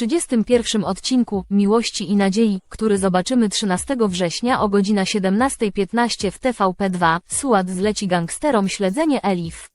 31 odcinku Miłości i Nadziei, który zobaczymy 13 września o godzina 17.15 w TVP2, Suad zleci gangsterom śledzenie Elif.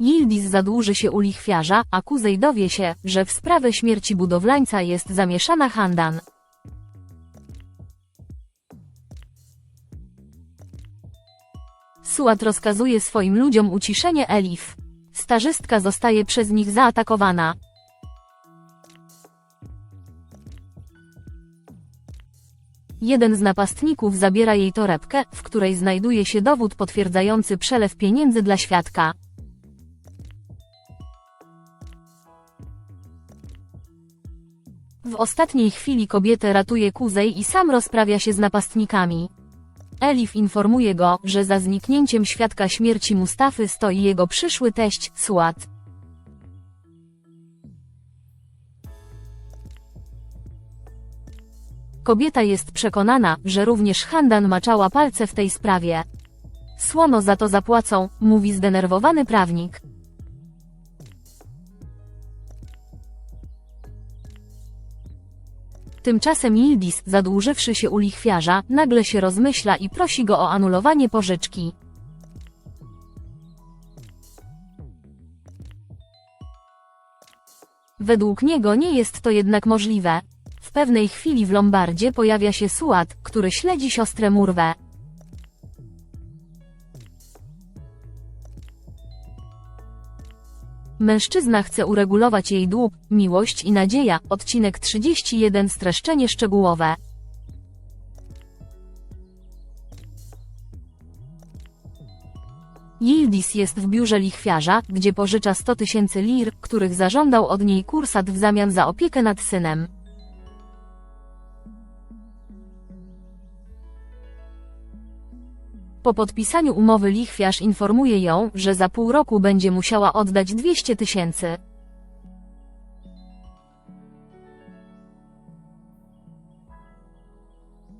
Yildiz zadłuży się u lichwiarza, a Kuzej dowie się, że w sprawę śmierci budowlańca jest zamieszana Handan. Suat rozkazuje swoim ludziom uciszenie Elif. Starzystka zostaje przez nich zaatakowana. Jeden z napastników zabiera jej torebkę, w której znajduje się dowód potwierdzający przelew pieniędzy dla świadka. W ostatniej chwili kobietę ratuje Kuzej i sam rozprawia się z napastnikami. Elif informuje go, że za zniknięciem świadka śmierci Mustafy stoi jego przyszły teść, Suat. Kobieta jest przekonana, że również Handan maczała palce w tej sprawie. Słono za to zapłacą, mówi zdenerwowany prawnik. Tymczasem Yildiz, zadłużywszy się u lichwiarza, nagle się rozmyśla i prosi go o anulowanie pożyczki. Według niego nie jest to jednak możliwe. W pewnej chwili w Lombardzie pojawia się Suat, który śledzi siostrę Murwę. Mężczyzna chce uregulować jej dług, miłość i nadzieja. Odcinek 31 Streszczenie szczegółowe. Yildiz jest w biurze lichwiarza, gdzie pożycza 100 tysięcy lir, których zażądał od niej kursat w zamian za opiekę nad synem. Po podpisaniu umowy lichwiarz informuje ją, że za pół roku będzie musiała oddać 200 tysięcy.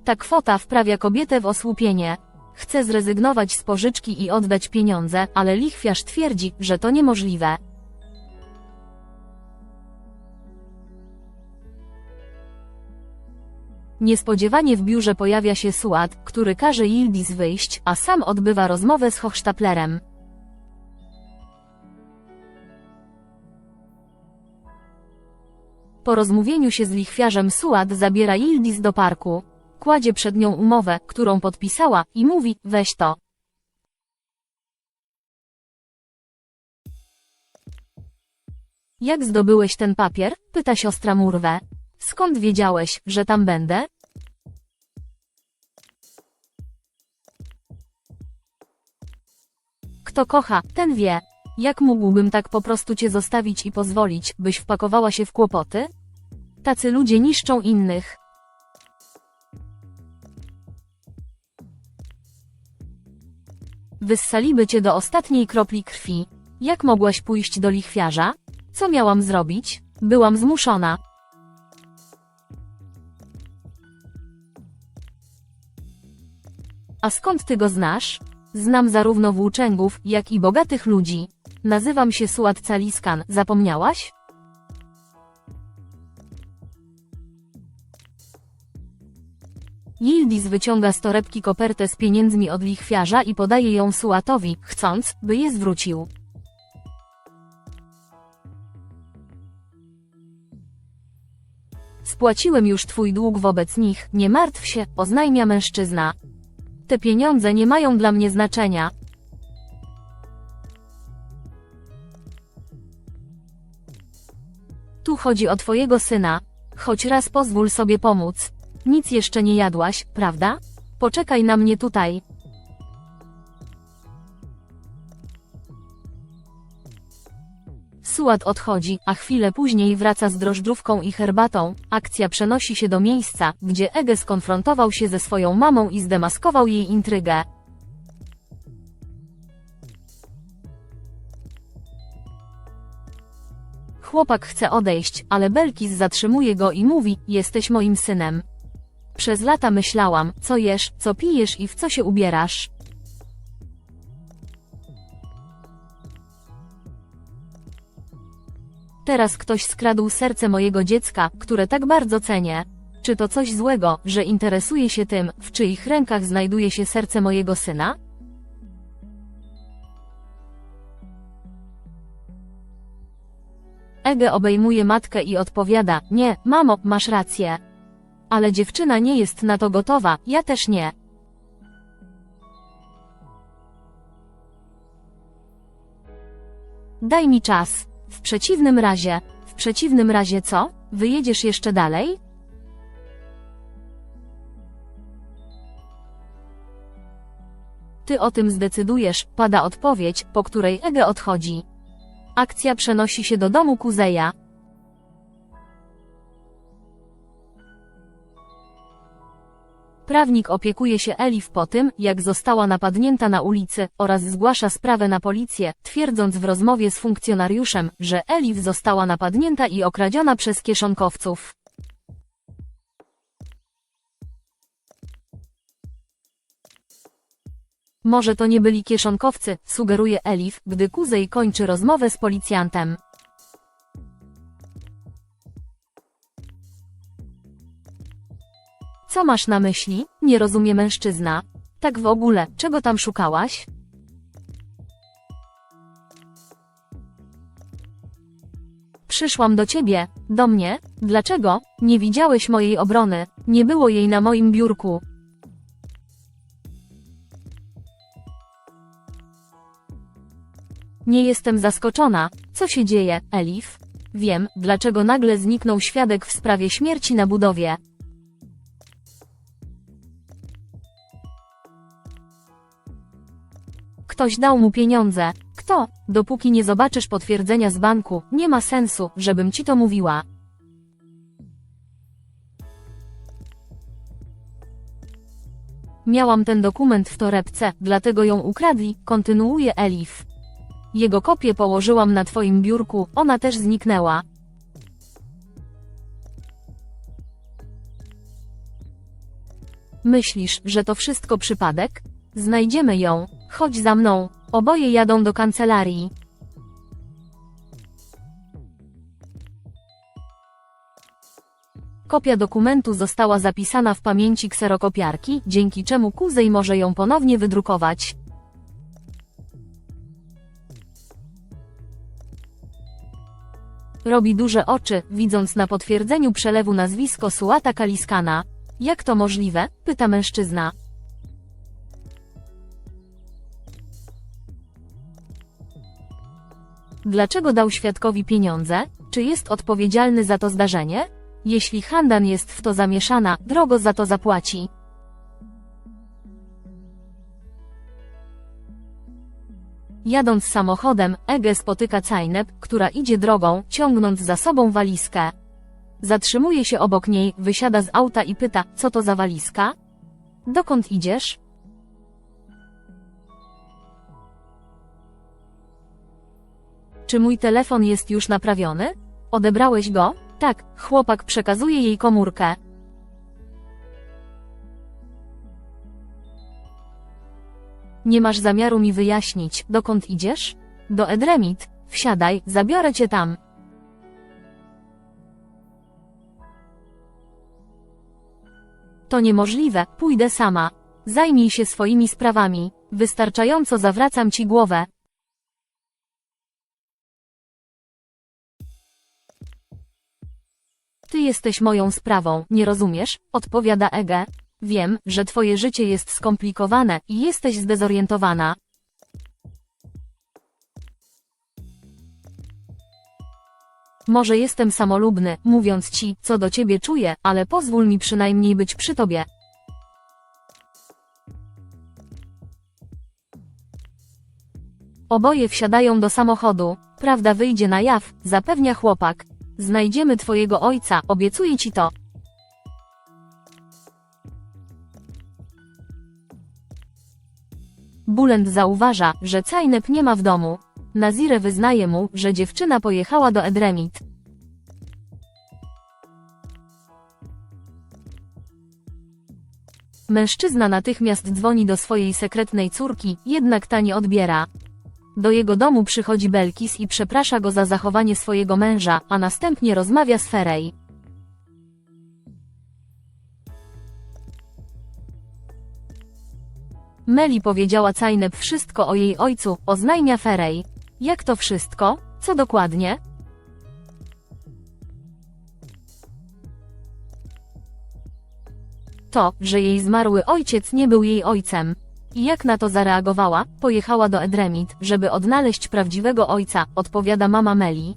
Ta kwota wprawia kobietę w osłupienie. Chce zrezygnować z pożyczki i oddać pieniądze, ale lichwiarz twierdzi, że to niemożliwe. Niespodziewanie w biurze pojawia się Suat, który każe Yildiz wyjść, a sam odbywa rozmowę z Hochstaplerem. Po rozmówieniu się z lichwiarzem Suat zabiera Yildiz do parku. Kładzie przed nią umowę, którą podpisała, i mówi, weź to. Jak zdobyłeś ten papier? pyta siostra Murwę. Skąd wiedziałeś, że tam będę? Kto kocha, ten wie. Jak mógłbym tak po prostu cię zostawić i pozwolić, byś wpakowała się w kłopoty? Tacy ludzie niszczą innych. Wyssaliby cię do ostatniej kropli krwi. Jak mogłaś pójść do lichwiarza? Co miałam zrobić? Byłam zmuszona. A skąd ty go znasz? Znam zarówno włóczęgów, jak i bogatych ludzi. Nazywam się Suat Caliskan, zapomniałaś? Yildiz wyciąga z torebki kopertę z pieniędzmi od lichwiarza i podaje ją Suatowi, chcąc, by je zwrócił. Spłaciłem już twój dług wobec nich, nie martw się, oznajmia mężczyzna. Te pieniądze nie mają dla mnie znaczenia. Tu chodzi o twojego syna. Choć raz pozwól sobie pomóc. Nic jeszcze nie jadłaś, prawda? Poczekaj na mnie tutaj. Suat odchodzi, a chwilę później wraca z drożdżówką i herbatą. Akcja przenosi się do miejsca, gdzie Ege skonfrontował się ze swoją mamą i zdemaskował jej intrygę. Chłopak chce odejść, ale Belkis zatrzymuje go i mówi, jesteś moim synem. Przez lata myślałam, co jesz, co pijesz i w co się ubierasz. Teraz ktoś skradł serce mojego dziecka, które tak bardzo cenię. Czy to coś złego, że interesuje się tym, w czyich rękach znajduje się serce mojego syna? Ege obejmuje matkę i odpowiada: Nie, mamo, masz rację. Ale dziewczyna nie jest na to gotowa, ja też nie. Daj mi czas. W przeciwnym razie, w przeciwnym razie co? Wyjedziesz jeszcze dalej? Ty o tym zdecydujesz, pada odpowiedź, po której Ege odchodzi. Akcja przenosi się do domu Kuzeja. Prawnik opiekuje się Elif po tym, jak została napadnięta na ulicy, oraz zgłasza sprawę na policję, twierdząc w rozmowie z funkcjonariuszem, że Elif została napadnięta i okradziona przez kieszonkowców. Może to nie byli kieszonkowcy, sugeruje Elif, gdy Kuzej kończy rozmowę z policjantem. Co masz na myśli? Nie rozumie mężczyzna. Tak w ogóle, czego tam szukałaś? Przyszłam do ciebie, do mnie. Dlaczego? Nie widziałeś mojej obrony, nie było jej na moim biurku. Nie jestem zaskoczona. Co się dzieje, Elif? Wiem, dlaczego nagle zniknął świadek w sprawie śmierci na budowie. Ktoś dał mu pieniądze. Kto? Dopóki nie zobaczysz potwierdzenia z banku, nie ma sensu, żebym ci to mówiła. Miałam ten dokument w torebce, dlatego ją ukradli, kontynuuje Elif. Jego kopię położyłam na twoim biurku, ona też zniknęła. Myślisz, że to wszystko przypadek? Znajdziemy ją. Chodź za mną. Oboje jadą do kancelarii. Kopia dokumentu została zapisana w pamięci kserokopiarki, dzięki czemu Kuzej może ją ponownie wydrukować. Robi duże oczy, widząc na potwierdzeniu przelewu nazwisko Suata Kaliskana. Jak to możliwe? pyta mężczyzna. Dlaczego dał świadkowi pieniądze? Czy jest odpowiedzialny za to zdarzenie? Jeśli Handan jest w to zamieszana, drogo za to zapłaci. Jadąc samochodem, Ege spotyka Cajnep, która idzie drogą, ciągnąc za sobą walizkę. Zatrzymuje się obok niej, wysiada z auta i pyta, co to za walizka? Dokąd idziesz? Czy mój telefon jest już naprawiony? Odebrałeś go? Tak, chłopak przekazuje jej komórkę. Nie masz zamiaru mi wyjaśnić, dokąd idziesz? Do Edremit. Wsiadaj, zabiorę cię tam. To niemożliwe, pójdę sama. Zajmij się swoimi sprawami. Wystarczająco zawracam ci głowę. Ty jesteś moją sprawą, nie rozumiesz? Odpowiada Ege. Wiem, że twoje życie jest skomplikowane i jesteś zdezorientowana. Może jestem samolubny, mówiąc ci, co do ciebie czuję, ale pozwól mi przynajmniej być przy tobie. Oboje wsiadają do samochodu. Prawda wyjdzie na jaw, zapewnia chłopak. Znajdziemy twojego ojca, obiecuję ci to. Bulend zauważa, że Cajnep nie ma w domu. Nazire wyznaje mu, że dziewczyna pojechała do Edremit. Mężczyzna natychmiast dzwoni do swojej sekretnej córki, jednak ta nie odbiera. Do jego domu przychodzi Belkis i przeprasza go za zachowanie swojego męża, a następnie rozmawia z Ferej. Meli powiedziała Cajneb wszystko o jej ojcu, oznajmia Ferej. Jak to wszystko? Co dokładnie? To, że jej zmarły ojciec nie był jej ojcem. I jak na to zareagowała? Pojechała do Edremit, żeby odnaleźć prawdziwego ojca, odpowiada mama Meli.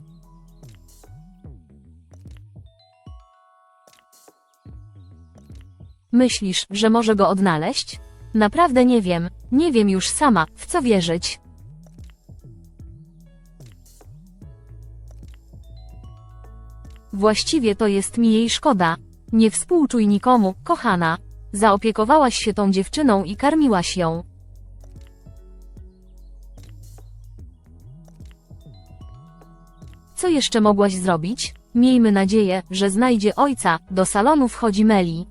Myślisz, że może go odnaleźć? Naprawdę nie wiem, nie wiem już sama, w co wierzyć. Właściwie to jest mi jej szkoda. Nie współczuj nikomu, kochana. Zaopiekowałaś się tą dziewczyną i karmiłaś ją. Co jeszcze mogłaś zrobić? Miejmy nadzieję, że znajdzie ojca. Do salonu wchodzi Meli.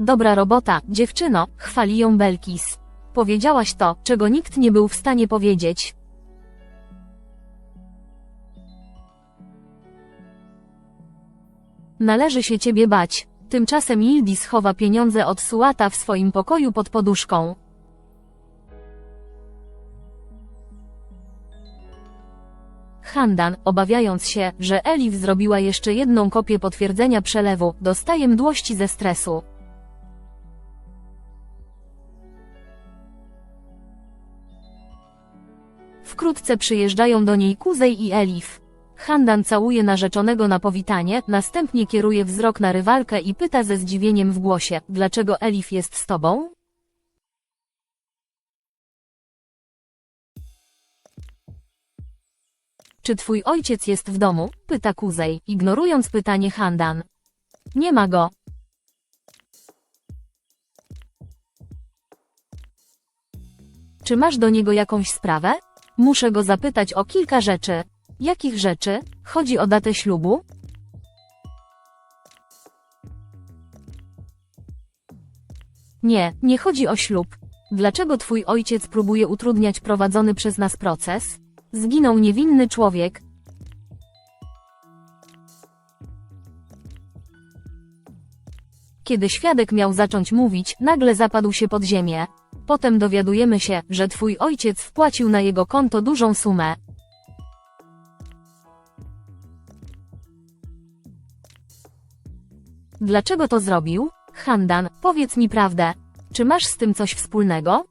Dobra robota, dziewczyno, chwali ją Belkis. Powiedziałaś to, czego nikt nie był w stanie powiedzieć. Należy się ciebie bać. Tymczasem Yildiz chowa pieniądze od Suata w swoim pokoju pod poduszką. Handan, obawiając się, że Elif zrobiła jeszcze jedną kopię potwierdzenia przelewu, dostaje mdłości ze stresu. Wkrótce przyjeżdżają do niej Kuzej i Elif. Handan całuje narzeczonego na powitanie, następnie kieruje wzrok na rywalkę i pyta ze zdziwieniem w głosie, dlaczego Elif jest z tobą? Czy twój ojciec jest w domu? Pyta Kuzej, ignorując pytanie Handan. Nie ma go. Czy masz do niego jakąś sprawę? Muszę go zapytać o kilka rzeczy. Jakich rzeczy? Chodzi o datę ślubu? Nie, nie chodzi o ślub. Dlaczego twój ojciec próbuje utrudniać prowadzony przez nas proces? Zginął niewinny człowiek. Kiedy świadek miał zacząć mówić, nagle zapadł się pod ziemię. Potem dowiadujemy się, że twój ojciec wpłacił na jego konto dużą sumę. Dlaczego to zrobił? Handan, powiedz mi prawdę. Czy masz z tym coś wspólnego?